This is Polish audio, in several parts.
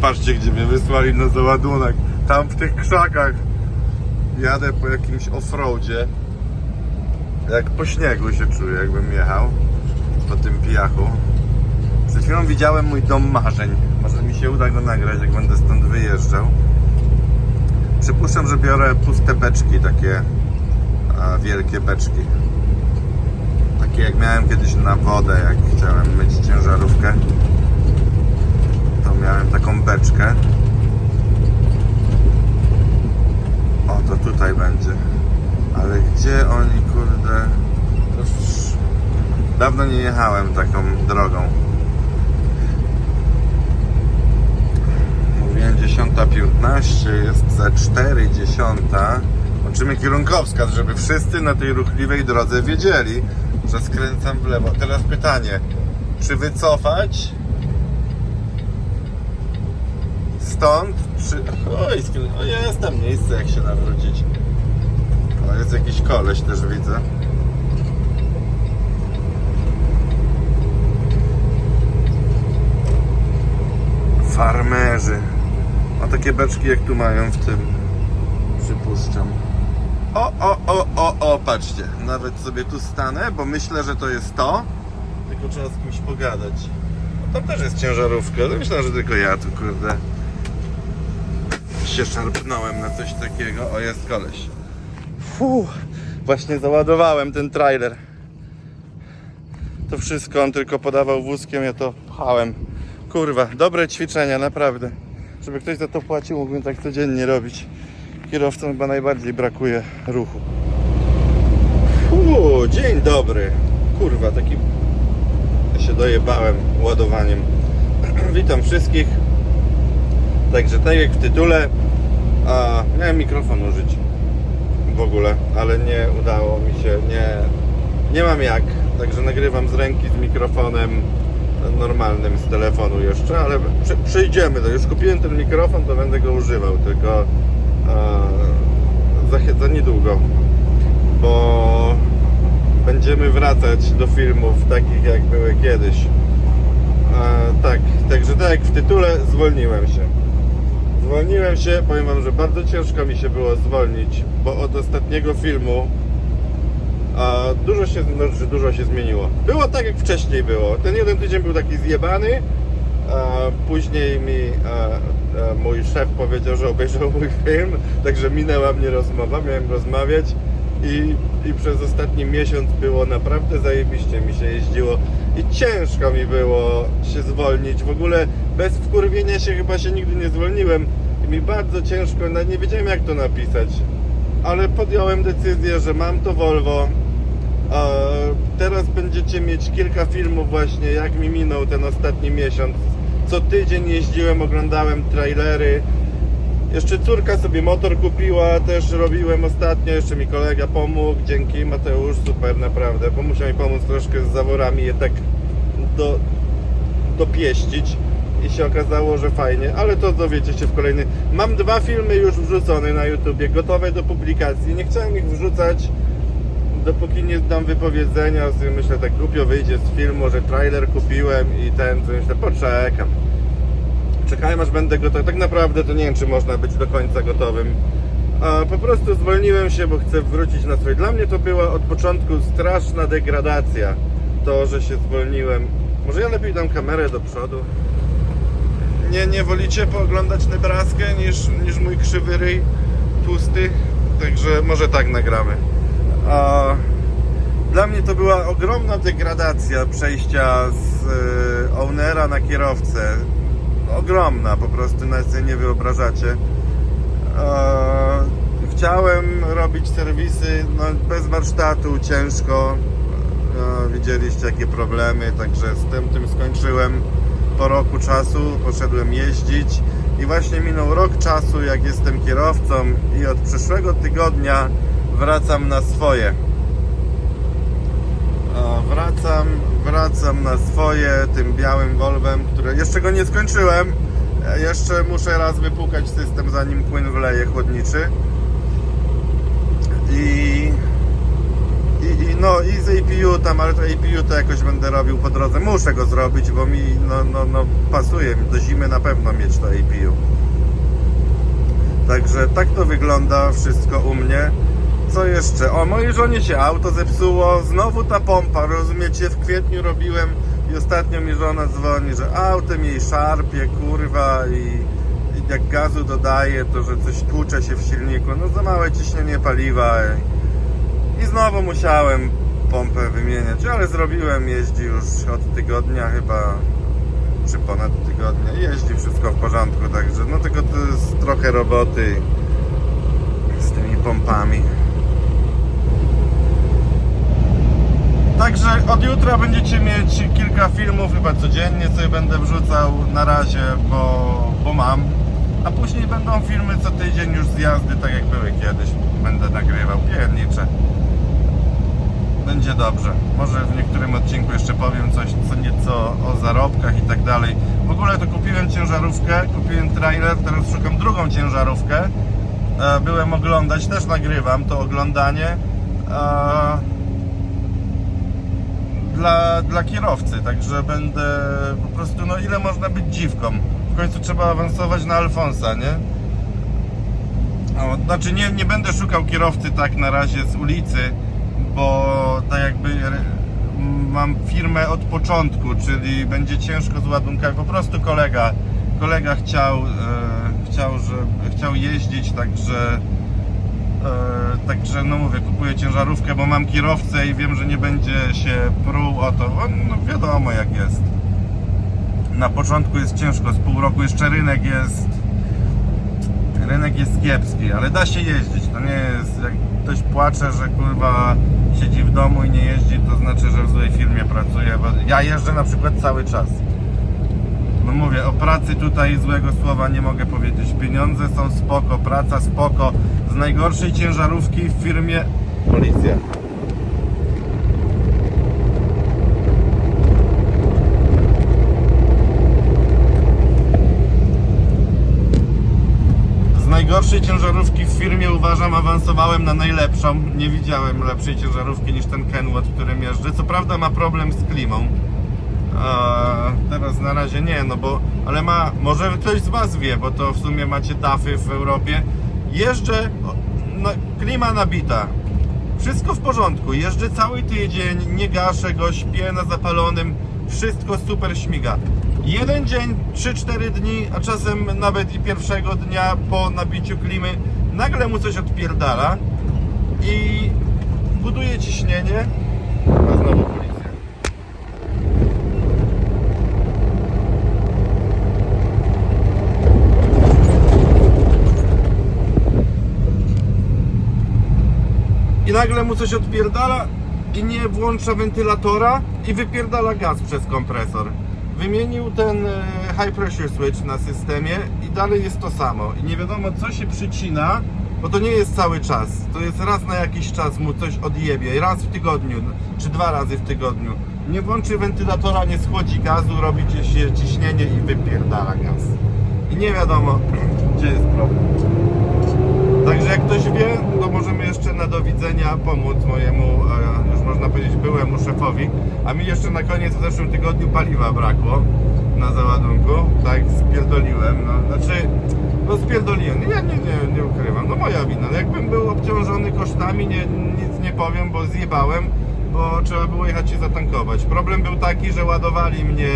Patrzcie, gdzie mnie wysłali na załadunek. Tam w tych krzakach. Jadę po jakimś offroadzie. Jak po śniegu się czuję, jakbym jechał. Po tym pijachu. Przed chwilą widziałem mój dom marzeń. Może mi się uda go nagrać, jak będę stąd wyjeżdżał. Przypuszczam, że biorę puste beczki, takie wielkie beczki. Takie jak miałem kiedyś na wodę, jak chciałem myć ciężarówkę. Miałem taką beczkę. O, to tutaj będzie. Ale gdzie oni, kurde... Już dawno nie jechałem taką drogą. Mówiłem 10.15, jest za 4.10. Łączymy kierunkowskaz, żeby wszyscy na tej ruchliwej drodze wiedzieli, że skręcam w lewo. Teraz pytanie, czy wycofać stąd, czy... Oj, o jest tam miejsce, jak się nawrócić. O, jest jakiś koleś też widzę. Farmerzy. O takie beczki jak tu mają w tym. Przypuszczam. O, o, o, o, o, patrzcie. Nawet sobie tu stanę, bo myślę, że to jest to. Tylko trzeba z kimś pogadać. Tam też jest ciężarówka. ale Myślę, że tylko ja tu, kurde. Się szarpnąłem na coś takiego. O, jest koleś. Fuh, właśnie załadowałem ten trailer. To wszystko on tylko podawał wózkiem, ja to pchałem. Kurwa, dobre ćwiczenia, naprawdę. Żeby ktoś za to płacił, mógłbym tak codziennie robić. Kierowcom chyba najbardziej brakuje ruchu. Uuu, dzień dobry. Kurwa, taki... Się dojebałem ładowaniem. Witam wszystkich. Także tak jak w tytule, a miałem mikrofon użyć w ogóle, ale nie udało mi się, nie, nie mam jak. Także nagrywam z ręki z mikrofonem normalnym z telefonu jeszcze, ale przy, przyjdziemy do. Już kupiłem ten mikrofon, to będę go używał, tylko e, za, za niedługo, bo będziemy wracać do filmów takich jak były kiedyś. Tak, także tak jak w tytule zwolniłem się. Zwolniłem się, powiem wam, że bardzo ciężko mi się było zwolnić, bo od ostatniego filmu a dużo się, no, dużo się zmieniło. Było tak jak wcześniej było. Ten jeden tydzień był taki zjebany, a później mi a, a mój szef powiedział, że obejrzał mój film, także minęła mnie rozmowa, miałem rozmawiać i, i przez ostatni miesiąc było naprawdę zajebiście mi się jeździło i ciężko mi było się zwolnić. W ogóle bez wkurwienia się chyba się nigdy nie zwolniłem i mi bardzo ciężko, nie wiedziałem jak to napisać ale podjąłem decyzję, że mam to Volvo. Teraz będziecie mieć kilka filmów właśnie, jak mi minął ten ostatni miesiąc. Co tydzień jeździłem, oglądałem trailery. Jeszcze córka sobie motor kupiła, też robiłem ostatnio, jeszcze mi kolega pomógł, dzięki Mateusz, super naprawdę, bo musiał mi pomóc troszkę z zaworami je tak do, dopieścić i się okazało, że fajnie, ale to dowiecie się w kolejny. Mam dwa filmy już wrzucone na YouTubie, gotowe do publikacji. Nie chciałem ich wrzucać, dopóki nie dam wypowiedzenia. Myślę, tak głupio wyjdzie z filmu, że trailer kupiłem i ten, to myślę, poczekam. Czekałem aż będę gotowy. Tak naprawdę to nie wiem, czy można być do końca gotowym. A po prostu zwolniłem się, bo chcę wrócić na swoje. Dla mnie to była od początku straszna degradacja. To, że się zwolniłem. Może ja lepiej dam kamerę do przodu nie, nie wolicie pooglądać Nebraskę niż, niż mój krzywy ryj tłusty? Także może tak nagramy. A dla mnie to była ogromna degradacja przejścia z y, ownera na kierowcę. Ogromna, po prostu nawet sobie nie wyobrażacie. Chciałem robić serwisy no, bez warsztatu, ciężko. Widzieliście jakie problemy, także z tym tym skończyłem po roku czasu poszedłem jeździć i właśnie minął rok czasu jak jestem kierowcą i od przyszłego tygodnia wracam na swoje wracam, wracam na swoje tym białym Volvem, które jeszcze go nie skończyłem E, jeszcze muszę raz wypukać system zanim płyn wleje chłodniczy i i, i, no i z APU tam, ale to APU to jakoś będę robił po drodze. Muszę go zrobić, bo mi no, no, no pasuje do zimy na pewno mieć to APU. Także tak to wygląda wszystko u mnie. Co jeszcze? O, mojej żonie się auto zepsuło. Znowu ta pompa, rozumiecie? W kwietniu robiłem i ostatnio mi żona dzwoni, że autem jej szarpie, kurwa i, jak gazu dodaje, to że coś tłucze się w silniku. No za małe ciśnienie paliwa. I, i znowu musiałem pompę wymieniać, ale zrobiłem, jeździ już od tygodnia chyba, czy ponad tygodnia. Jeździ wszystko w porządku, także no tylko to jest trochę roboty z tymi pompami. Także od jutra będziecie mieć kilka filmów, chyba codziennie sobie będę wrzucał na razie, bo, bo mam. A później będą filmy co tydzień już z jazdy, tak jak były kiedyś. Będę nagrywał piernicze. Będzie dobrze. Może w niektórym odcinku jeszcze powiem coś co nieco o zarobkach i tak dalej. W ogóle to kupiłem ciężarówkę, kupiłem trailer, teraz szukam drugą ciężarówkę. E, Byłem oglądać, też nagrywam to oglądanie. Dla, dla kierowcy, także będę po prostu, no ile można być dziwką. W końcu trzeba awansować na Alfonsa, nie? O, znaczy nie, nie będę szukał kierowcy tak na razie z ulicy, bo tak jakby mam firmę od początku, czyli będzie ciężko z ładunkami. Po prostu kolega, kolega chciał, e, chciał, że, chciał jeździć, także Także no mówię, kupuję ciężarówkę, bo mam kierowcę i wiem, że nie będzie się pruł o to. No wiadomo jak jest. Na początku jest ciężko, z pół roku jeszcze rynek jest. Rynek jest kiepski, ale da się jeździć. To nie jest. Jak ktoś płacze, że kurwa siedzi w domu i nie jeździ, to znaczy, że w złej firmie pracuje. Ja jeżdżę na przykład cały czas. No mówię, o pracy tutaj złego słowa nie mogę powiedzieć. Pieniądze są spoko, praca spoko. Z najgorszej ciężarówki w firmie Policja. Z najgorszej ciężarówki w firmie uważam awansowałem na najlepszą. Nie widziałem lepszej ciężarówki niż ten Kenwood, którym jeżdżę. Co prawda ma problem z klimą. A teraz na razie nie, no bo, ale ma, może ktoś z Was wie, bo to w sumie macie tafy w Europie. Jeżdżę, no, klima nabita, wszystko w porządku, jeżdżę cały tydzień, nie gaszę go, śpię na zapalonym, wszystko super śmiga. Jeden dzień, 3-4 dni, a czasem nawet i pierwszego dnia po nabiciu klimy, nagle mu coś odpierdala i buduje ciśnienie, a znowu policja. i nagle mu coś odpierdala i nie włącza wentylatora i wypierdala gaz przez kompresor. Wymienił ten e, high pressure switch na systemie i dalej jest to samo. I nie wiadomo co się przycina, bo to nie jest cały czas. To jest raz na jakiś czas mu coś odjebie. Raz w tygodniu, czy dwa razy w tygodniu. Nie włączy wentylatora, nie schłodzi gazu, robi się ciśnienie i wypierdala gaz. I nie wiadomo gdzie jest problem. Także jak ktoś wie, to możemy jeszcze na do widzenia pomóc mojemu, e, już można powiedzieć, byłemu szefowi. A mi jeszcze na koniec w zeszłym tygodniu paliwa brakło na załadunku. Tak, spierdoliłem. No, znaczy, no spierdoliłem. Nie, nie, nie ukrywam. No moja wina. Jakbym był obciążony kosztami, nie, nic nie powiem, bo zjebałem, bo trzeba było jechać się zatankować. Problem był taki, że ładowali mnie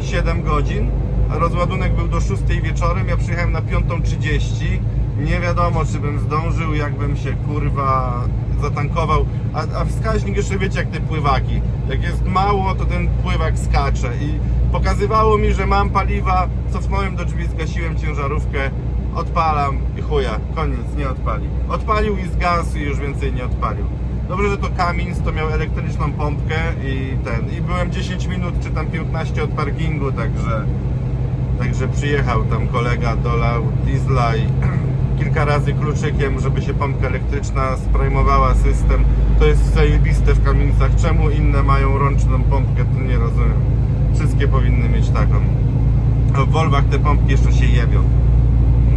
7 godzin, rozładunek był do 6 wieczorem, ja przyjechałem na 5.30 nie wiadomo czy bym zdążył, jakbym się kurwa zatankował, a, a wskaźnik jeszcze wiecie jak te pływaki, jak jest mało to ten pływak skacze i pokazywało mi, że mam paliwa, cofnąłem do drzwi, zgasiłem ciężarówkę, odpalam i chuja, koniec, nie odpali. Odpalił i zgasł i już więcej nie odpalił. Dobrze, że to Cummins, to miał elektryczną pompkę i ten, i byłem 10 minut czy tam 15 od parkingu, także Także przyjechał tam kolega, dolał diesla i kilka razy kluczykiem, żeby się pompka elektryczna sprajmowała system. To jest zajebiste w kamienicach. Czemu inne mają rączną pompkę, to nie rozumiem. Wszystkie powinny mieć taką. W Volvach te pompki jeszcze się jebią.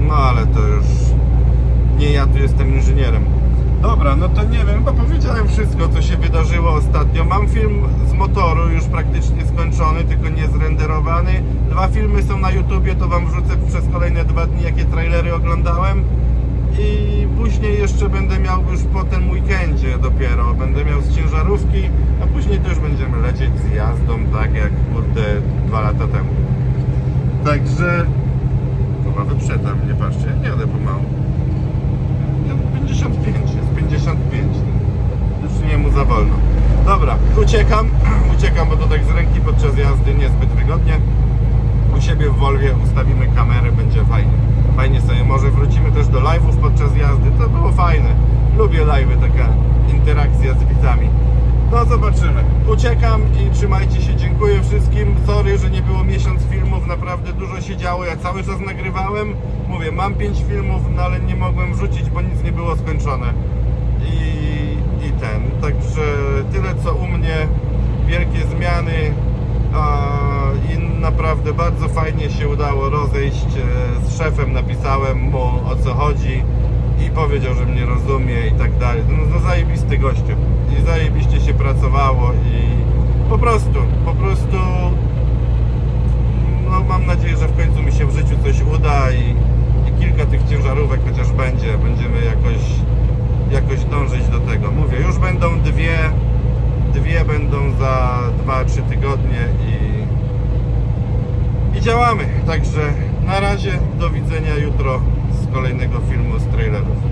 No ale to już nie ja tu jestem inżynierem. Dobra, no to nie wiem, chyba powiedziałem wszystko, co się wydarzyło ostatnio. Mam film z motoru już praktycznie skończony, tylko nie zrenderowany. Dwa filmy są na YouTubie, to wam wrzucę przez kolejne dwa dni, jakie trailery oglądałem. I później jeszcze będę miał już po tym weekendzie dopiero, będę miał z ciężarówki, a później już będziemy lecieć z jazdą, tak jak kurde dwa lata temu. Także... Chyba wyprzedam, nie patrzcie, nie jadę pomału. Nie, 55, jest 55. Już nie mu za wolno. Dobra, uciekam, uciekam, bo to tak z ręki podczas jazdy niezbyt wygodnie. U siebie w Volwie ustawimy kamerę, będzie fajnie. Fajnie sobie, może wrócimy też do live'ów podczas jazdy, to było fajne. Lubię live'y, taka interakcja z widzami. No zobaczymy. Uciekam i trzymajcie się. Dziękuję wszystkim. Sorry, że nie było miesiąc filmów. Naprawdę dużo się działo. Ja cały czas nagrywałem. Mówię, mam 5 filmów, no ale nie mogłem wrzucić, bo nic nie było skończone. I, i ten. Także tyle co u mnie. Wielkie zmiany. A, I naprawdę bardzo fajnie się udało rozejść e, z szefem. Napisałem mu o co chodzi i powiedział, że mnie rozumie i tak dalej. No, no zajebisty gościu. I zajebiście się pracowało i po prostu, po prostu no mam nadzieję, że w końcu mi się w życiu coś uda i, i kilka tych ciężarówek chociaż będzie. Będziemy jakoś, jakoś dążyć do tego. Mówię, już będą dwie, dwie będą za 2-3 tygodnie i i działamy. Także na razie do widzenia jutro z kolejnego filmu z trailerów.